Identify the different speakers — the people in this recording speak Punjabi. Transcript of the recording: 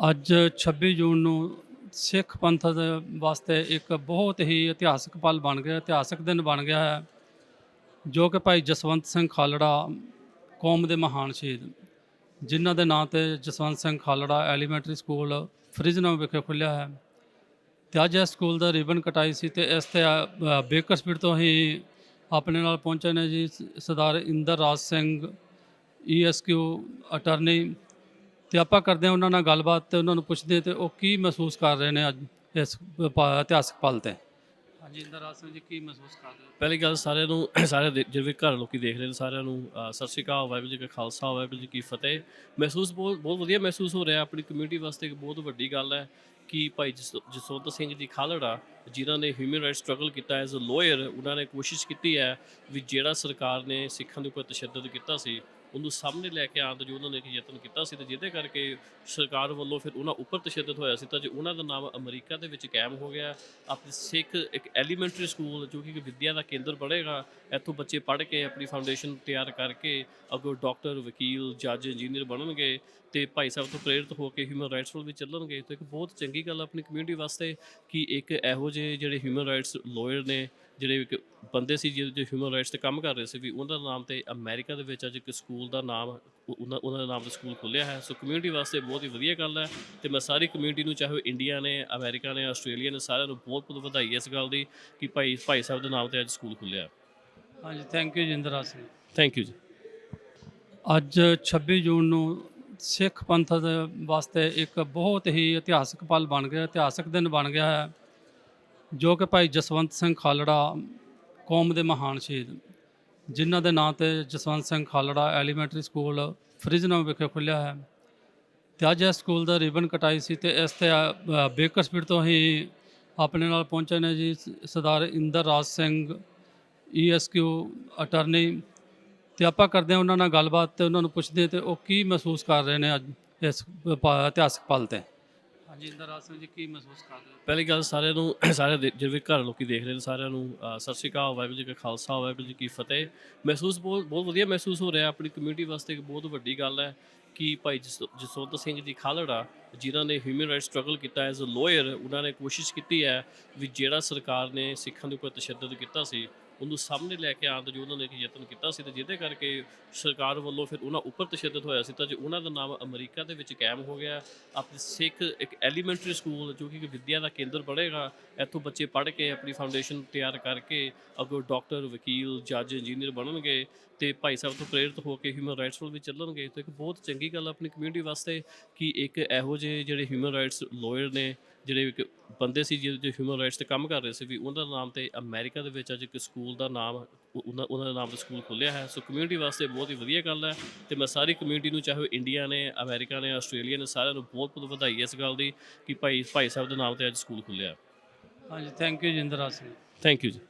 Speaker 1: ਅੱਜ 26 ਜੂਨ ਨੂੰ ਸਿੱਖ ਪੰਥ ਦੇ ਵਾਸਤੇ ਇੱਕ ਬਹੁਤ ਹੀ ਇਤਿਹਾਸਕ ਪਲ ਬਣ ਗਿਆ ਇਤਿਹਾਸਕ ਦਿਨ ਬਣ ਗਿਆ ਹੈ ਜੋ ਕਿ ਭਾਈ ਜਸਵੰਤ ਸਿੰਘ ਖਾਲੜਾ ਕੌਮ ਦੇ ਮਹਾਨ ਸ਼ਹੀਦ। ਜਿਨ੍ਹਾਂ ਦੇ ਨਾਂ ਤੇ ਜਸਵੰਤ ਸਿੰਘ ਖਾਲੜਾ ਐਲੀਮੈਂਟਰੀ ਸਕੂਲ ਫਰਿਜਨਮ ਵਿਖੇ ਖੁੱਲਿਆ ਹੈ ਤੇ ਅੱਜ ਇਸ ਸਕੂਲ ਦਾ ਰਿਬਨ ਕਟਾਈ ਸੀ ਤੇ ਇਸ ਤੇ ਅ, ਬੇਕਰਸਫੀਲਡ ਤੋਂ ਹੀ ਆਪਣੇ ਨਾਲ ਪਹੁੰਚੇ ਨੇ ਜੀ ਸਰਦਾਰ ਇੰਦਰ ਰਾਜ ਸਿੰਘ ਈਐਸਕਿਊ ਅਟਰਨੀ ਤੇ ਆਪਾਂ ਕਰਦੇ ਹਾਂ ਉਹਨਾਂ ਨਾਲ ਗੱਲਬਾਤ ਤੇ ਉਹਨਾਂ ਨੂੰ ਪੁੱਛਦੇ ਹਾਂ ਤੇ ਉਹ ਕੀ ਮਹਿਸੂਸ ਕਰ ਰਹੇ ਨੇ ਅੱਜ ਇਸ ਪ- ਇਤਿਹਾਸਕ ਪਲ ਤੇ। ਹਾਂਜੀ ਇੰਦਰ ਰਾਜ ਸਿੰਘ ਜੀ ਕੀ ਮਹਿਸੂਸ ਕਰ ਰਹੇ ਹੋ?
Speaker 2: ਪਹਿਲੀ ਗੱਲ ਸਾਰਿਆਂ ਨੂੰ ਸਾਰੇ ਦੇ- ਜਿਹੜੇ ਘਰ ਲੋਕੀ ਦੇਖ ਰਹੇ ਨੇ ਸਾਰਿਆਂ ਨੂੰ ਅ, ਸਤਿ ਸ਼੍ਰੀ ਅਕਾਲ ਵਾਹਿਗੁਰੂ ਜੀ ਕਾ ਖਾਲਸਾ ਵਾਹਿਗੁਰੂ ਜੀ ਕੀ ਫਤਿਹ। ਮਹਿਸੂਸ ਬਹੁਤ ਬਹੁਤ ਵਧੀਆ ਮਹਿਸੂਸ ਹੋ ਰਿਹਾ ਆਪਣੀ ਕਮਿਊਨਿਟੀ ਵਾਸਤੇ ਇੱਕ ਬਹੁਤ ਵੱਡੀ ਗੱਲ ਹੈ ਕਿ ਭਾਈ ਜਸ- ਜਸਵੰਤ ਸਿੰਘ ਜੀ ਖਾਲੜਾ ਜਿਨ੍ਹਾਂ ਨੇ ਹਿਊਮਨ ਰਾਈਟ ਸਟਰਗਲ ਕੀਤਾ ਐਜ਼ ਅ ਲਾਇਰ ਉਹਨਾਂ ਨੇ ਕੋਸ਼ਿਸ਼ ਕੀਤੀ ਹੈ ਵੀ ਜਿਹੜਾ ਸਰਕਾਰ ਨੇ ਸਿੱਖਾਂ ਦੇ ਉੱਪਰ ਤਸ਼ੱਦਦ ਕੀਤਾ ਸੀ ਉਹਨੂੰ ਸਾਹਮਣੇ ਲੈ ਕੇ ਆਉਣ ਦਾ ਜੋ ਉਹਨਾਂ ਨੇ ਇੱਕ ਯਤਨ ਕੀਤਾ ਸੀ ਤੇ ਜਿਹਦੇ ਕਰਕੇ ਸਰਕਾਰ ਵੱਲੋਂ ਫਿਰ ਉਹਨਾਂ ਉੱਪਰ ਤਸ਼ੱਦਦ ਹੋਇਆ ਸੀ ਤਾਂ ਜੇ ਉਹਨਾਂ ਦਾ ਨਾਮ ਅਮਰੀਕਾ ਦੇ ਵਿੱਚ ਕਾਇਮ ਹੋ ਗਿਆ, ਆਪਣੇ ਸਿੱਖ ਇੱਕ ਐਲੀਮੈਂਟਰੀ ਸਕੂਲ ਜੋ ਕਿ ਇੱਕ ਵਿੱਦਿਆ ਦਾ ਕੇਂਦਰ ਬਣੇਗਾ, ਇੱਥੋਂ ਬੱਚੇ ਪੜ੍ਹ ਕੇ ਆਪਣੀ ਫਾਊਂਡੇਸ਼ਨ ਤਿਆਰ ਕਰਕੇ ਅੱਗੋਂ ਡਾਕਟਰ ਵਕੀਲ ਜੱਜ ਇੰਜੀਨੀਅਰ ਬਣਨਗੇ ਤੇ ਭਾਈ ਸਾਹਿਬ ਤੋਂ ਪ੍ਰੇਰਿਤ ਹੋ ਕੇ ਹਿਊਮਨ ਰਾਈਟਸ ਵੱਲ ਵੀ ਚੱਲਣਗੇ ਤੇ ਇੱਕ ਬਹੁਤ ਚੰਗੀ ਗੱਲ ਆਪਣੀ ਕਮਿਊਨਿਟੀ ਵਾਸਤੇ ਕਿ ਇੱਕ ਇਹੋ ਜਿਹੇ ਜਿਹੜੇ ਹਿਊਮਨ ਰਾਈਟਸ ਲਾਇਰ ਨੇ ਜਿਹੜੇ ਇੱਕ ਬੰਦੇ ਸੀ ਜਿਹੜੇ ਹਿਊਮਨ ਰਾਈਟਸ ਤੇ ਕੰਮ ਕਰ ਰਹੇ ਸੀ ਵੀ ਉਹਨਾਂ ਦਾ ਨਾਮ ਤੇ ਅਮਰੀਕਾ ਦੇ ਵਿੱਚ ਅੱਜ ਇੱਕ ਸਕੂਲ ਦਾ ਨਾਮ ਉਹ- ਉਹਨਾਂ ਉਹਨਾਂ ਦਾ ਨਾਮ ਤੇ ਸਕੂਲ ਖੁੱਲਿਆ ਹੈ। ਸੋ ਕਮਿਊਨਿਟੀ ਵਾਸਤੇ ਬਹੁਤ ਹੀ ਵਧੀਆ ਗੱਲ ਹੈ ਤੇ ਮੈਂ ਸਾਰੀ ਕਮਿਊਨਿਟੀ ਨੂੰ ਚਾਹੇ ਇੰਡੀਆ ਨੇ ਅਮਰੀਕਾ ਨੇ ਆਸਟ੍ਰੇਲੀਆ ਨੇ ਸਾਰਿਆਂ ਨੂੰ ਬਹੁਤ ਬਹੁਤ ਵਧਾਈ ਇਸ ਗੱਲ ਦੀ ਕਿ ਭਾਈ ਭਾਈ ਸਾਹਿਬ ਦੇ ਨਾਮ ਤੇ ਅੱਜ ਸਕੂਲ ਖੁੱਲਿਆ
Speaker 1: ਹਾਂਜੀ ਥੈਂਕ ਯੂ ਜੀ ਇੰਦਰ ਰਾਜ ਸਿੰਘ।
Speaker 2: ਥੈਂਕ ਯੂ ਜੀ।
Speaker 1: ਅੱਜ 26 ਜੂਨ ਨੂੰ ਸਿੱਖ ਪੰਥ ਦੇ ਵਾਸਤੇ ਇੱਕ ਬਹੁਤ ਹੀ ਇਤਿਹਾਸਕ ਪਲ ਬਣ ਗਿਆ, ਇਤਿਹਾਸਕ ਦਿਨ ਬਣ ਗਿਆ ਹੈ, ਜੋ ਕਿ ਭਾਈ ਜਸਵੰਤ ਸਿੰਘ ਖਾਲੜਾ ਕੌਮ ਦੇ ਮਹਾਨ ਸ਼ਹੀਦ ਜਿਨ੍ਹਾਂ ਦੇ ਨਾਂ ਤੇ ਜਸਵੰਤ ਸਿੰਘ ਖਾਲੜਾ ਐਲੀਮੈਂਟਰੀ ਸਕੂਲ ਫਰਿਜਨਮ ਵਿਖੇ ਖੁੱਲਿਆ ਹੈ ਤੇ ਅੱਜ ਇਸ ਸਕੂਲ ਦਾ ਰਿਬਨ ਕਟਾਈ ਸੀ ਤੇ ਇਸ ਤੇ ਬੇਕਰ ਸਪੀਡ ਤੋਂ ਹੀ ਆਪਣੇ ਨਾਲ ਪਹੁੰਚੇ ਨੇ ਜੀ ਸਰਦਾਰ ਇੰਦਰ ਰਾਜ ਸਿੰਘ ਈਐਸਕਿਊ ਅਟਰਨੀ ਤੇ ਆਪਾਂ ਕਰਦੇ ਹਾਂ ਉਹਨਾਂ ਨਾਲ ਗੱਲਬਾਤ ਤੇ ਉਹਨਾਂ ਨੂੰ ਪੁੱਛਦੇ ਹਾਂ ਤੇ ਉਹ ਕੀ ਮਹਿਸੂਸ ਕਰ ਰਹੇ ਨੇ ਅੱਜ ਇਸ ਪ- ਇਤਿਹਾਸਕ ਪਲ ਤੇ? ਹਾਂਜੀ ਇੰਦਰ ਸਿੰਘ ਜੀ ਕੀ ਮਹਿਸੂਸ ਕਰ ਰਹੇ
Speaker 2: ਪਹਿਲੀ ਗੱਲ ਸਾਰਿਆਂ ਨੂੰ ਸਾਰੇ ਦੇ- ਜਿਹੜੇ ਘਰ ਲੋਕੀ ਦੇਖ ਰਹੇ ਨੇ ਸਾਰਿਆਂ ਨੂੰ ਅ, ਸਤਿ ਸ਼੍ਰੀ ਅਕਾਲ ਵਾਹਿਗੁਰੂ ਜੀ ਕਾ ਖਾਲਸਾ ਵਾਹਿਗੁਰੂ ਜੀ ਕੀ ਫਤਿਹ। ਮਹਿਸੂਸ ਬਹੁਤ ਬਹੁਤ ਵਧੀਆ ਮਹਿਸੂਸ ਹੋ ਰਿਹਾ ਆਪਣੀ ਕਮਿਊਨਿਟੀ ਵਾਸਤੇ ਇੱਕ ਬਹੁਤ ਵੱਡੀ ਗੱਲ ਹੈ ਕਿ ਭਾਈ ਜਸ- ਜਸਵੰਤ ਸਿੰਘ ਜੀ ਖਾਲੜਾ ਜਿਨ੍ਹਾਂ ਨੇ ਹਿਊਮਨ ਰਾਈਟ ਸਟਰਗਲ ਕੀਤਾ ਐਜ਼ ਅ ਲਾਇਰ ਉਹਨਾਂ ਨੇ ਕੋਸ਼ਿਸ਼ ਕੀਤੀ ਹੈ ਵੀ ਜਿਹੜਾ ਸਰਕਾਰ ਨੇ ਸਿੱਖਾਂ ਦੇ ਉੱਪਰ ਤਸ਼ੱਦਦ ਕੀਤਾ ਸੀ ਉਹਨੂੰ ਸਾਹਮਣੇ ਲੈ ਕੇ ਆਉਣ ਦਾ ਜੋ ਉਹਨਾਂ ਨੇ ਇੱਕ ਯਤਨ ਕੀਤਾ ਸੀ ਤੇ ਜਿਹਦੇ ਕਰਕੇ ਸਰਕਾਰ ਵੱਲੋਂ ਫਿਰ ਉਹਨਾਂ ਉੱਪਰ ਤਸ਼ੱਦਦ ਹੋਇਆ ਸੀ ਤਾਂ ਜੇ ਉਹਨਾਂ ਦਾ ਨਾਮ ਅਮਰੀਕਾ ਦੇ ਵਿੱਚ ਕਾਇਮ ਹੋ ਗਿਆ, ਆਪਣੇ ਸਿੱਖ ਇੱਕ ਐਲੀਮੈਂਟਰੀ ਸਕੂਲ ਜੋ ਕਿ ਇੱਕ ਵਿੱਦਿਆ ਦਾ ਕੇਂਦਰ ਬਣੇਗਾ, ਇੱਥੋਂ ਬੱਚੇ ਪੜ੍ਹ ਕੇ ਆਪਣੀ ਫਾਊਂਡੇਸ਼ਨ ਤਿਆਰ ਕਰਕੇ ਅੱਗੋਂ ਡਾਕਟਰ ਵਕੀਲ ਜੱਜ ਇੰਜੀਨੀਅਰ ਬਣਨਗੇ ਤੇ ਭਾਈ ਸਾਹਿਬ ਤੋਂ ਪ੍ਰੇਰਿਤ ਹੋ ਕੇ ਹਿਊਮਨ ਰਾਈਟਸ ਵੱਲ ਵੀ ਚੱਲਣਗੇ ਤੇ ਇੱਕ ਬਹੁਤ ਚੰਗੀ ਗੱਲ ਆਪਣੀ ਕਮਿਊਨਿਟੀ ਵਾਸਤੇ ਕਿ ਇੱਕ ਇਹੋ ਜਿਹੇ ਜਿਹੜੇ ਹਿਊਮਨ ਰਾਈਟਸ ਲਾਇਰ ਨੇ ਜਿਹੜੇ ਇੱਕ ਬੰਦੇ ਸੀ ਜਿਹੜੇ ਹਿਊਮਨ ਰਾਈਟਸ ਤੇ ਕੰਮ ਕਰ ਰਹੇ ਸੀ ਵੀ ਉਹਨਾਂ ਦਾ ਨਾਮ ਤੇ ਅਮਰੀਕਾ ਦੇ ਵਿੱਚ ਅੱਜ ਇੱਕ ਸਕੂਲ ਦਾ ਨਾਮ ਉਹ- ਉਹਨਾਂ ਉਹਨਾਂ ਦਾ ਨਾਮ ਤੇ ਸਕੂਲ ਖੁੱਲਿਆ ਹੈ। ਸੋ ਕਮਿਊਨਿਟੀ ਵਾਸਤੇ ਬਹੁਤ ਹੀ ਵਧੀਆ ਗੱਲ ਹੈ ਤੇ ਮੈਂ ਸਾਰੀ ਕਮਿਊਨਿਟੀ ਨੂੰ ਚਾਹੇ ਇੰਡੀਆ ਨੇ ਅਮਰੀਕਾ ਨੇ ਆਸਟ੍ਰੇਲੀਆ ਨੇ ਸਾਰਿਆਂ ਨੂੰ ਬਹੁਤ ਬਹੁਤ ਵਧਾਈ ਇਸ ਗੱਲ ਦੀ ਕਿ ਭਾਈ ਭਾਈ ਸਾਹਿਬ ਦੇ ਨਾਮ ਤੇ ਅੱਜ ਸਕੂਲ ਖੁੱਲਿਆ
Speaker 1: ਹਾਂਜੀ ਥੈਂਕ ਯੂ ਜੀ ਇੰਦਰ ਰਾਜ ਸਿੰਘ।
Speaker 2: ਥੈਂਕ ਯੂ ਜੀ।